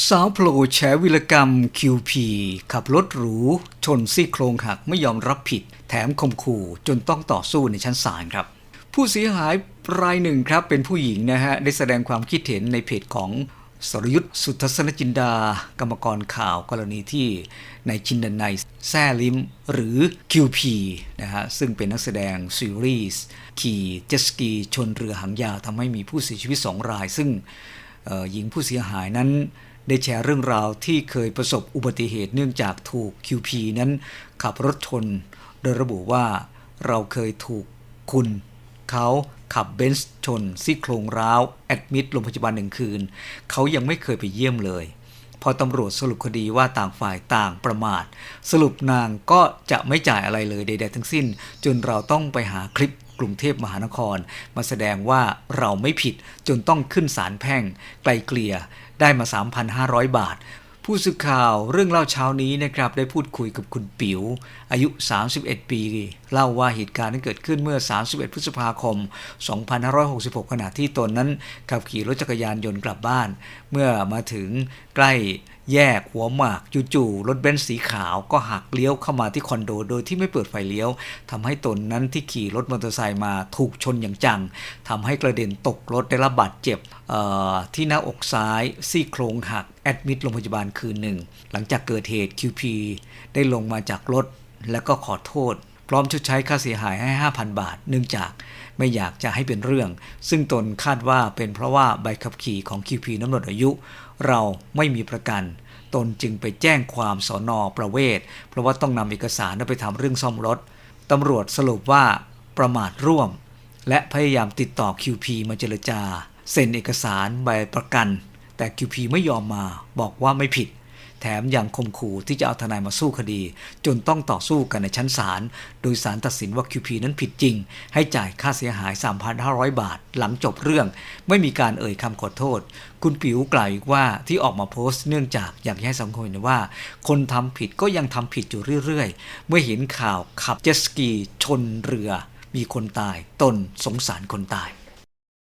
สาวโผล่แฉวิรกรรม QP ขับรถหรู ชนซี่โครงหักไม่ยอมรับผิด แถมข่มขู่จนต้องต่อสู้ในชั้นศาลครับ ผู้เสียหายรายหนึ่งครับเป็นผู้หญิงนะฮะ ได้แสดงความคิดเห็นในเพจของสรยุทธ์สุทัศนจินดา กรรมกรข่าวกรณีที่ในายชินดนัยแซ่ลิม หรือ QP นะฮะ ซึ่งเป็นนักแสดงซีรีส์ขี่เจสกีชนเรือหางยาวทำให้มีผู้เสียชีวิต2ราย ซึ่งหญิงผู้เสียหายนั้น ได้แชร์เรื่องราวที่เคยประสบอุบัติเหตุเนื่องจากถูก QP นั้นขับรถชน โดยระบุว่าเราเคยถูกคุณเขาขับเบนซ์ชนซี่โครงร้าว แอดมิดโรงพยาบาลหนึ่งคืน เขายังไม่เคยไปเยี่ยมเลย พอตำรวจสรุปคดีว่าต่างฝ่ายต่างประมาท สรุปนางก็จะไม่จ่ายอะไรเลยใดๆทั้งสิ้น จนเราต้องไปหาคลิป กรุงเทพมหานคร มาแสดงว่าเราไม่ผิดจนต้องขึ้นศาลแพ่ง ไกลเกลี่ยได้มา 3,500 บาท ผู้สื่อข่าวเรื่องเล่าเช้านี้นะครับ ได้พูดคุยกับคุณปิ๋วอายุ 31 ปี เล่าว่าเหตุการณ์ที่เกิดขึ้นเมื่อ 31 พฤษภาคม 2566 ขณะที่ตนนั้นขับขี่รถจักรยานยนต์กลับบ้าน เมื่อมาถึงใกล้ แยกหัวหมากจู่ๆรถเบนซ์สีขาวก็หักเลี้ยวเข้ามาที่คอนโดโดยที่ไม่เปิดไฟเลี้ยวทำให้ตนนั้นที่ขี่รถมอเตอร์ไซค์มาถูกชนอย่างจังทำให้กระเด็นตกรถได้รับบาดเจ็บที่หน้าอกซ้ายซี่โครงหัก แอดมิดโรงพยาบาลคืนหนึ่ง หลังจากเกิดเหตุ QP ได้ลงมาจากรถ แล้วก็ขอโทษ พร้อมชดใช้ค่าเสียหายให้ 5,000 บาท เนื่องจาก ไม่อยากจะให้เป็นเรื่อง ซึ่งตนคาดว่าเป็นเพราะว่าใบขับขี่ของ QP น้ำหมดอายุ เราไม่มีประกัน ตนจึงไปแจ้งความสอนอประเวศ เพราะว่าต้องนำเอกสารไปทำเรื่องซ่อมรถตำรวจสรุปว่าประมาทร่วม และพยายามติดต่อ QP มาเจรจา เซ็นเอกสารใบประกัน แต่ QP ไม่ยอมมาบอกว่าไม่ผิด แถมยังข่มขู่ที่จะเอาทนายมาสู้คดี จนต้องต่อสู้กันในชั้นศาล โดยศาลตัดสินว่า QP นั้นผิดจริง ให้จ่ายค่าเสียหาย 3,500 บาท หลังจบเรื่อง ไม่มีการเอ่ยคำขอโทษ คุณปิ๋วกล่าวอีกว่าที่ออกมาโพสต์เนื่องจากอยากให้สังคมเห็นว่า คนทำผิดก็ยังทำผิดอยู่เรื่อยๆ เมื่อเห็นข่าวขับเจสกีชนเรือ มีคนตาย ตนสงสารคนตาย